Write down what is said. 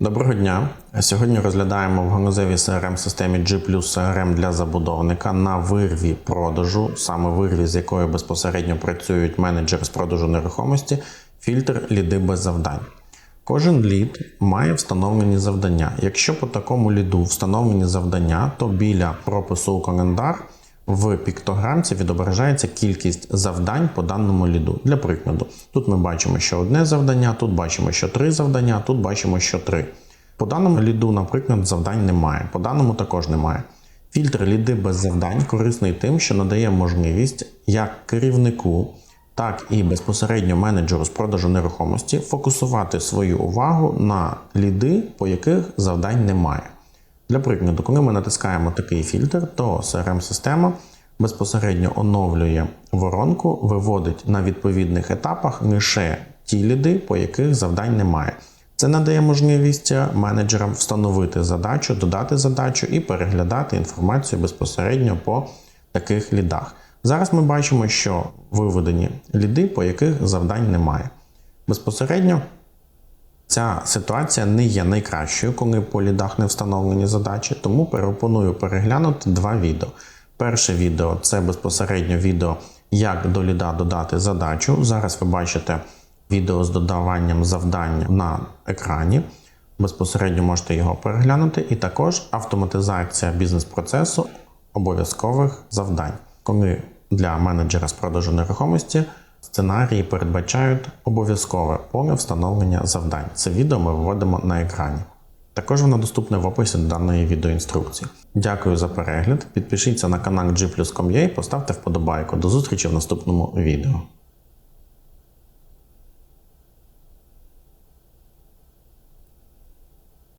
Доброго дня. Сьогодні розглядаємо в ганузевій crm системі G CRM для забудовника на вирві продажу, саме вирві, з якою безпосередньо працюють менеджери з продажу нерухомості, фільтр ліди без завдань. Кожен лід має встановлені завдання. Якщо по такому ліду встановлені завдання, то біля пропису у календар в піктограмці відображається кількість завдань по даному ліду. Для прикладу, тут ми бачимо, що одне завдання, тут бачимо, що три завдання, тут бачимо, що три. По даному ліду, наприклад, завдань немає, по даному також немає. Фільтр ліди без завдань корисний тим, що надає можливість як керівнику, так і безпосередньо менеджеру з продажу нерухомості фокусувати свою увагу на ліди, по яких завдань немає. Для прикладу, коли ми натискаємо такий фільтр, то CRM-система безпосередньо оновлює воронку, виводить на відповідних етапах лише ті ліди, по яких завдань немає. Це надає можливість менеджерам встановити задачу, додати задачу і переглядати інформацію безпосередньо по таких лідах. Зараз ми бачимо, що виведені ліди, по яких завдань немає. Безпосередньо Ця ситуація не є найкращою, коли по лідах не встановлені задачі, тому пропоную переглянути два відео. Перше відео це безпосередньо відео, як до ліда додати задачу. Зараз ви бачите відео з додаванням завдань на екрані. Безпосередньо можете його переглянути, і також автоматизація бізнес-процесу обов'язкових завдань, коли для менеджера з продажу нерухомості Сценарії передбачають обов'язкове поле встановлення завдань. Це відео ми виводимо на екрані. Також воно доступне в описі до даної відеоінструкції. Дякую за перегляд. Підпишіться на канал G+.com.ua і поставте вподобайку. До зустрічі в наступному відео.